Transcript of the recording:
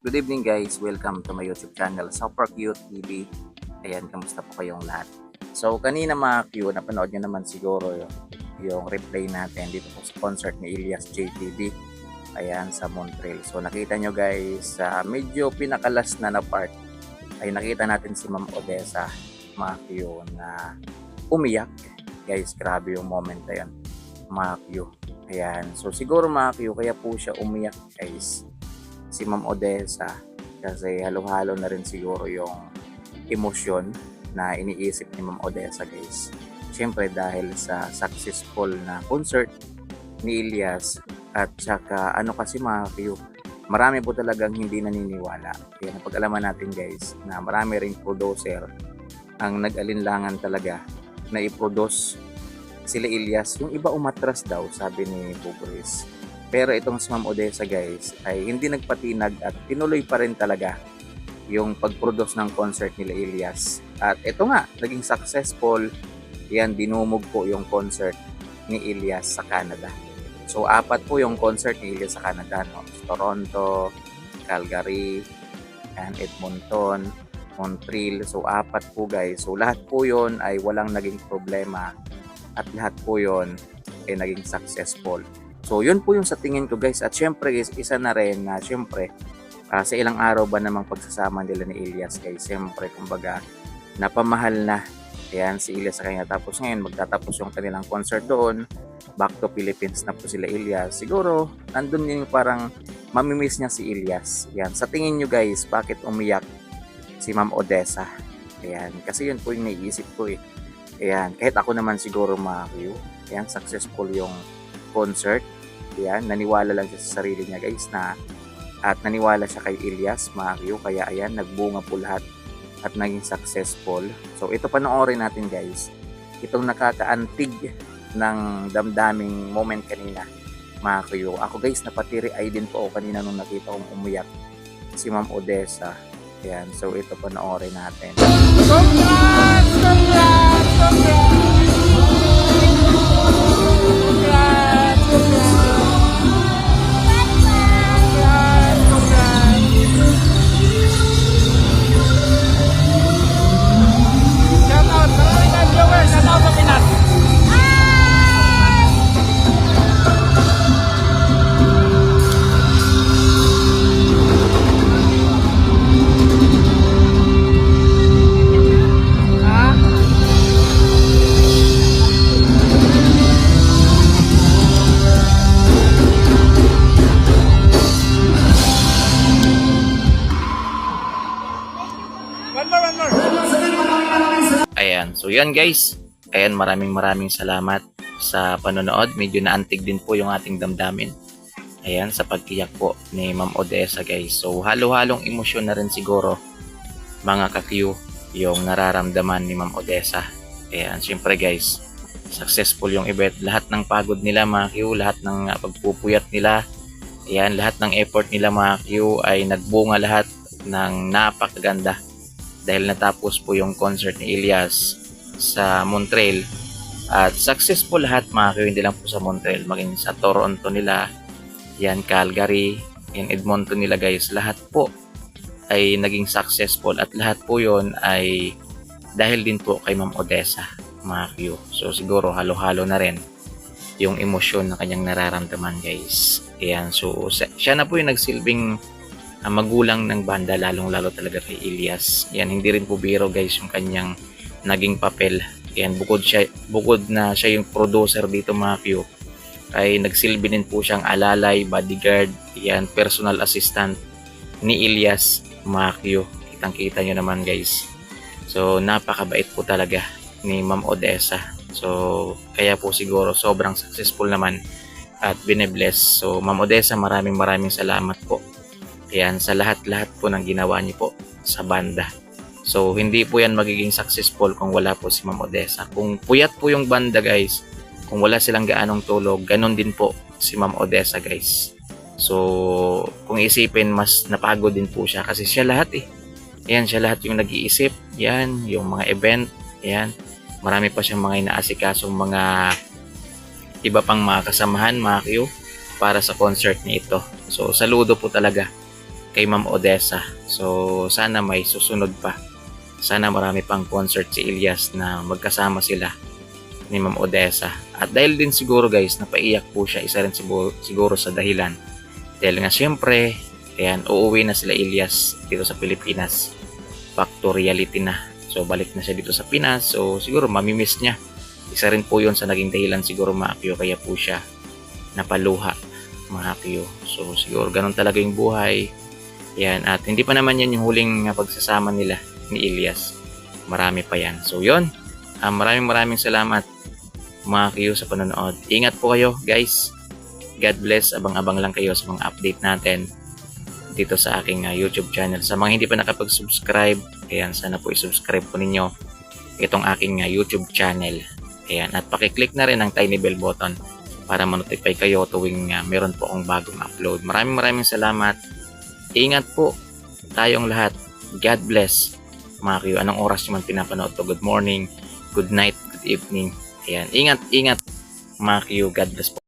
Good evening guys, welcome to my YouTube channel, Super Cute TV. Ayan, kamusta po kayong lahat? So kanina mga Q, napanood nyo naman siguro yung, yung replay natin dito po sa concert ni Elias JTV. Ayan, sa Montreal. So nakita nyo guys, sa medyo pinakalas na na part, ay nakita natin si Ma'am Odessa, mga Q, na umiyak. Guys, grabe yung moment na yun, mga Q. Ayan, so siguro mga Q, kaya po siya umiyak guys si Ma'am Odessa kasi halo-halo na rin siguro yung emosyon na iniisip ni Ma'am Odessa guys. Siyempre dahil sa successful na concert ni Elias at saka ano kasi mga kayo, marami po talagang hindi naniniwala. Kaya napag-alaman natin guys na marami ring producer ang nag-alinlangan talaga na i-produce sila Elias. Yung iba umatras daw, sabi ni Buburis. Pero itong si Ma'am Odessa guys ay hindi nagpatinag at tinuloy pa rin talaga yung pag-produce ng concert nila Elias. At ito nga, naging successful. Yan, dinumog po yung concert ni Elias sa Canada. So, apat po yung concert ni Elias sa Canada. No? Toronto, Calgary, and Edmonton, Montreal. So, apat po guys. So, lahat po yon ay walang naging problema. At lahat po yon ay naging successful. So, yun po yung sa tingin ko guys. At syempre guys, isa na rin na syempre, ah, sa ilang araw ba namang pagsasama nila ni Elias guys. Syempre, kumbaga, napamahal na. Ayan, si Elias sa kanya. Tapos ngayon, magtatapos yung kanilang concert doon. Back to Philippines na po sila Elias. Siguro, nandun yung parang mamimiss niya si Elias. Ayan, sa tingin nyo guys, bakit umiyak si Ma'am Odessa? Ayan, kasi yun po yung naiisip ko eh. Ayan, kahit ako naman siguro Q. Ayan, successful yung concert. Ayan, naniwala lang siya sa sarili niya guys na at naniwala siya kay Elias Mario kaya ayan nagbunga po lahat at naging successful. So ito panoorin natin guys. Itong nakakaantig ng damdaming moment kanina mga kuyo. Ako guys napatiri ay din po ako kanina nung nakita kong umiyak si Ma'am Odessa. Ayan, so ito panoorin natin. Congrats! Congrats! Ayan, so yan guys. Ayan, maraming maraming salamat sa panonood. Medyo naantig din po yung ating damdamin. Ayan, sa pagkiyak po ni Ma'am Odessa guys. So, halo-halong emosyon na rin siguro mga ka-Q yung nararamdaman ni Ma'am Odessa. Ayan, syempre guys, successful yung event. Lahat ng pagod nila mga Q, lahat ng uh, pagpupuyat nila, ayan, lahat ng effort nila mga Q ay nagbunga lahat ng napakaganda dahil natapos po yung concert ni Elias sa Montreal at successful lahat mga kayo, hindi lang po sa Montreal maging sa Toronto nila yan Calgary yan Edmonton nila guys. Lahat po ay naging successful. At lahat po yon ay dahil din po kay Ma'am Odessa mga kayo. so siguro halo-halo na rin yung emosyon na kanyang nararamdaman guys. Ayan so siya na po yung nagsilbing ang magulang ng banda lalong lalo talaga kay Elias. Yan hindi rin po biro guys yung kanyang naging papel. Yan bukod siya bukod na siya yung producer dito mga Q ay nagsilbi din po siyang alalay, bodyguard, yan personal assistant ni Elias Q. Kitang-kita nyo naman guys. So napakabait po talaga ni Ma'am Odessa. So kaya po siguro sobrang successful naman at binebless. So Ma'am Odessa maraming maraming salamat po Ayan, sa lahat-lahat po ng ginawa niyo po sa banda. So, hindi po yan magiging successful kung wala po si Ma'am Odessa. Kung puyat po yung banda, guys, kung wala silang gaanong tulog, ganun din po si Ma'am Odessa, guys. So, kung isipin, mas napagod din po siya kasi siya lahat eh. Ayan, siya lahat yung nag-iisip. Yan, yung mga event. Ayan, marami pa siyang mga inaasikasong mga iba pang mga kasamahan, mga Q, para sa concert ni ito. So, saludo po talaga kay Ma'am Odessa. So sana may susunod pa. Sana marami pang concert si Ilyas na magkasama sila ni Ma'am Odessa. At dahil din siguro guys, napaiyak po siya. Isa rin siguro, sa dahilan. Dahil nga syempre, ayan, uuwi na sila Ilyas dito sa Pilipinas. Back to reality na. So balik na siya dito sa Pinas. So siguro mamimiss niya. Isa rin po yun sa naging dahilan siguro maakyo kaya po siya napaluha maakyo. So siguro ganun talaga yung buhay. Yan. At hindi pa naman yan yung huling uh, pagsasama nila ni Ilyas. Marami pa yan. So yun. Ah, maraming maraming salamat mga kayo sa panonood. Ingat po kayo guys. God bless. Abang-abang lang kayo sa mga update natin dito sa aking ah, YouTube channel. Sa mga hindi pa nakapag-subscribe, ayan, sana po i-subscribe po ninyo itong aking ah, YouTube channel. Ayan, at pakiclick na rin ang tiny bell button para ma-notify kayo tuwing ah, meron po akong bagong upload. Maraming maraming salamat. Ingat po tayong lahat. God bless. Mga anong oras nyo man pinapanood to? Good morning, good night, good evening. Ayan, ingat, ingat. Mga God bless po.